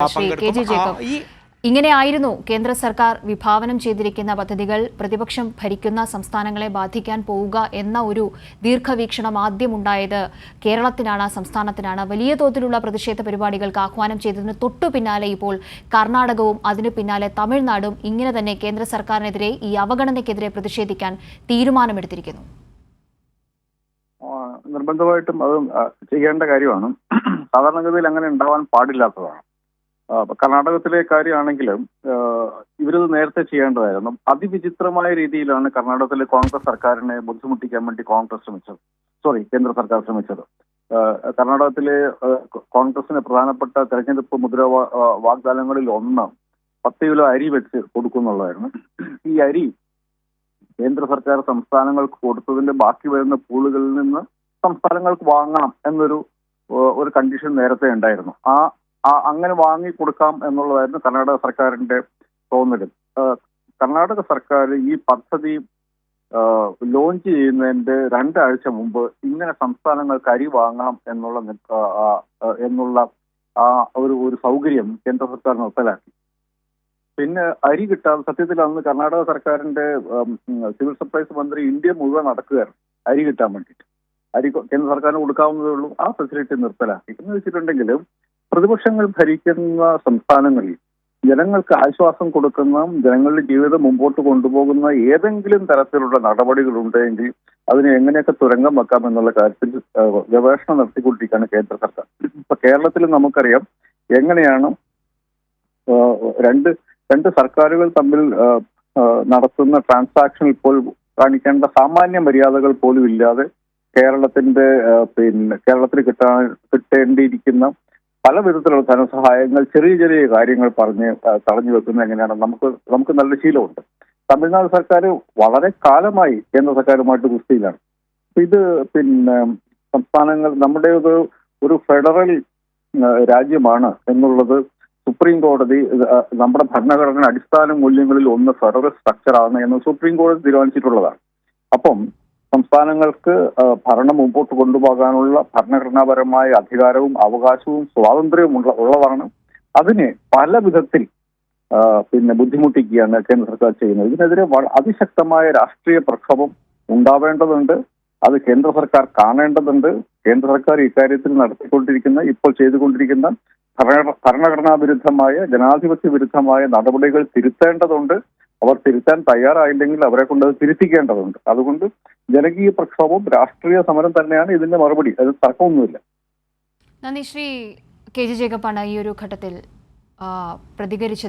Shri K J Jacob. ഇങ്ങനെയായിരുന്നു കേന്ദ്ര സർക്കാർ വിഭാവനം ചെയ്തിരിക്കുന്ന പദ്ധതികൾ. പ്രതിപക്ഷം ഭരിക്കുന്ന സംസ്ഥാനങ്ങളെ ബാധിക്കാൻ പോവുക എന്ന ഒരു ദീർഘവീക്ഷണം ആദ്യമുണ്ടായത് കേരളത്തിനാണ് സംസ്ഥാനത്തിനാണ്. വലിയ തോതിലുള്ള പ്രതിഷേധ പരിപാടികൾക്ക് ആഹ്വാനം ചെയ്തതിന് തൊട്ടു പിന്നാലെ ഇപ്പോൾ കർണാടകവും അതിനു പിന്നാലെ തമിഴ്നാടും ഇങ്ങനെ തന്നെ കേന്ദ്ര സർക്കാരിനെതിരെ ഈ അവഗണനയ്ക്കെതിരെ പ്രതിഷേധിക്കാൻ തീരുമാനമെടുത്തിരിക്കുന്നു. നിർബന്ധമായിട്ടും അത് ചെയ്യേണ്ട കാര്യമാണ്. സാധാരണഗതിയിൽ അങ്ങനെ ഉണ്ടാവാൻ പാടില്ലാത്തതാണ്. കർണാടകത്തിലെ കാര്യമാണെങ്കിലും ഇവരത് നേരത്തെ ചെയ്യേണ്ടതായിരുന്നു. അതിവിചിത്രമായ രീതിയിലാണ് കർണാടകത്തിലെ കോൺഗ്രസ് സർക്കാരിനെ ബുദ്ധിമുട്ടിക്കാൻ വേണ്ടി കോൺഗ്രസ് ശ്രമിച്ചത്. സോറി കേന്ദ്ര സർക്കാർ ശ്രമിച്ചത്. കർണാടകത്തിലെ കോൺഗ്രസിന് പ്രധാനപ്പെട്ട തെരഞ്ഞെടുപ്പ് മുദ്ര വാഗ്ദാനങ്ങളിൽ ഒന്ന് പത്ത് കിലോ അരി വെച്ച് കൊടുക്കുന്നുള്ളതായിരുന്നു. ഈ അരി കേന്ദ്ര സർക്കാർ സംസ്ഥാനങ്ങൾക്ക് കൊടുത്തതിന്റെ ബാക്കി വരുന്ന പൂളുകളിൽ നിന്ന് സംസ്ഥാനങ്ങൾക്ക് വാങ്ങണം എന്നൊരു ഒരു കണ്ടീഷൻ നേരത്തെ ഉണ്ടായിരുന്നു. ആ അങ്ങനെ വാങ്ങി കൊടുക്കാം എന്നുള്ളതായിരുന്നു കർണാടക സർക്കാരിന്റെ തോന്നലും. കർണാടക സർക്കാർ ഈ പദ്ധതി ലോഞ്ച് ചെയ്യുന്നതിന്റെ രണ്ടാഴ്ച മുമ്പ് ഇങ്ങനെ സംസ്ഥാനങ്ങൾക്ക് അരി വാങ്ങാം എന്നുള്ള എന്നുള്ള ആ ഒരു ഒരു സൗകര്യം കേന്ദ്ര സർക്കാർ നിർത്തലാക്കി പിന്നെ അരി കിട്ടാതെ സത്യത്തിൽ അന്ന് കർണാടക സർക്കാരിന്റെ സിവിൽ സപ്ലൈസ് മന്ത്രി ഇന്ത്യ മുഴുവൻ നടക്കുകയായിരുന്നു അരി കിട്ടാൻ വേണ്ടിയിട്ട്. അരി കേന്ദ്ര സർക്കാരിന് കൊടുക്കാവുന്നതേ ഉള്ളൂ. ആ ഫെസിലിറ്റി നിർത്തലാക്കി. എന്ന് വെച്ചിട്ടുണ്ടെങ്കിൽ പ്രതിപക്ഷങ്ങൾ ഭരിക്കുന്ന സംസ്ഥാനങ്ങളിൽ ജനങ്ങൾക്ക് ആശ്വാസം കൊടുക്കുന്ന ജനങ്ങളുടെ ജീവിതം മുമ്പോട്ട് കൊണ്ടുപോകുന്ന ഏതെങ്കിലും തരത്തിലുള്ള നടപടികൾ ഉണ്ടെങ്കിൽ അതിനെ എങ്ങനെയൊക്കെ തുരങ്കം വെക്കാം എന്നുള്ള കാര്യത്തിൽ ഗവേഷണം നടത്തിക്കൊണ്ടിരിക്കുകയാണ് കേന്ദ്ര സർക്കാർ. ഇപ്പൊ കേരളത്തിൽ നമുക്കറിയാം എങ്ങനെയാണ് രണ്ട് രണ്ട് സർക്കാരുകൾ തമ്മിൽ നടത്തുന്ന ട്രാൻസാക്ഷനിൽ ഇപ്പോൾ കാണിക്കേണ്ട സാമാന്യ മര്യാദകൾ പോലും ഇല്ലാതെ കേരളത്തിന്റെ പിന്നെ കേരളത്തിൽ കിട്ടാൻ കിട്ടേണ്ടിയിരിക്കുന്ന പല വിധത്തിലുള്ള ധനസഹായങ്ങൾ ചെറിയ ചെറിയ കാര്യങ്ങൾ പറഞ്ഞ് തടഞ്ഞു വെക്കുന്നത് എങ്ങനെയാണ്? നമുക്ക് നമുക്ക് നല്ല ശീലമുണ്ട്. തമിഴ്നാട് സർക്കാർ വളരെ കാലമായി കേന്ദ്ര സർക്കാരുമായിട്ട് കുസ്തിയിലാണ് അപ്പൊ ഇത് പിന്നെ സംസ്ഥാനങ്ങൾ നമ്മുടെ ഒരു ഒരു ഫെഡറൽ രാജ്യമാണ് എന്നുള്ളത് സുപ്രീം കോടതി നമ്മുടെ ഭരണഘടന അടിസ്ഥാന മൂല്യങ്ങളിൽ ഒന്ന് ഫെഡറൽ സ്ട്രക്ചർ ആണ് എന്ന് സുപ്രീം കോടതി തീരുമാനിച്ചിട്ടുള്ളതാണ്. അപ്പം സംസ്ഥാനങ്ങൾക്ക് ഭരണം മുമ്പോട്ട് കൊണ്ടുപോകാനുള്ള ഭരണഘടനാപരമായ അധികാരവും അവകാശവും സ്വാതന്ത്ര്യവും ഉള്ള ഉള്ളതാണ്. അതിനെ പല വിധത്തിൽ പിന്നെ ബുദ്ധിമുട്ടിക്കുകയാണ് കേന്ദ്ര സർക്കാർ ചെയ്യുന്നത്. ഇതിനെതിരെ അതിശക്തമായ രാഷ്ട്രീയ പ്രക്ഷോഭം ഉണ്ടാവേണ്ടതുണ്ട്. അത് കേന്ദ്ര സർക്കാർ കാണേണ്ടതുണ്ട്. കേന്ദ്ര സർക്കാർ ഇക്കാര്യത്തിൽ നടത്തിക്കൊണ്ടിരിക്കുന്ന ഇപ്പോൾ ചെയ്തുകൊണ്ടിരിക്കുന്ന ഭരണ ഭരണഘടനാ വിരുദ്ധമായ ജനാധിപത്യ വിരുദ്ധമായ നടപടികൾ തിരുത്തേണ്ടതുണ്ട്. അവർ തിരുത്താൻ തയ്യാറായില്ലെങ്കിൽ അവരെ കൊണ്ട് അത് തിരുത്തിക്കേണ്ടതുണ്ട്. അതുകൊണ്ട് ജനകീയ പ്രക്ഷോഭം രാഷ്ട്രീയ സമരം തന്നെയാണ് ഇതിന്റെ മറുപടി. അത് തർക്കമൊന്നുമില്ല. നന്ദി ശ്രീ കെ ജെ ജേക്കബാണ് ഈ ഒരു ഘട്ടത്തിൽ പ്രതികരിച്ചത്.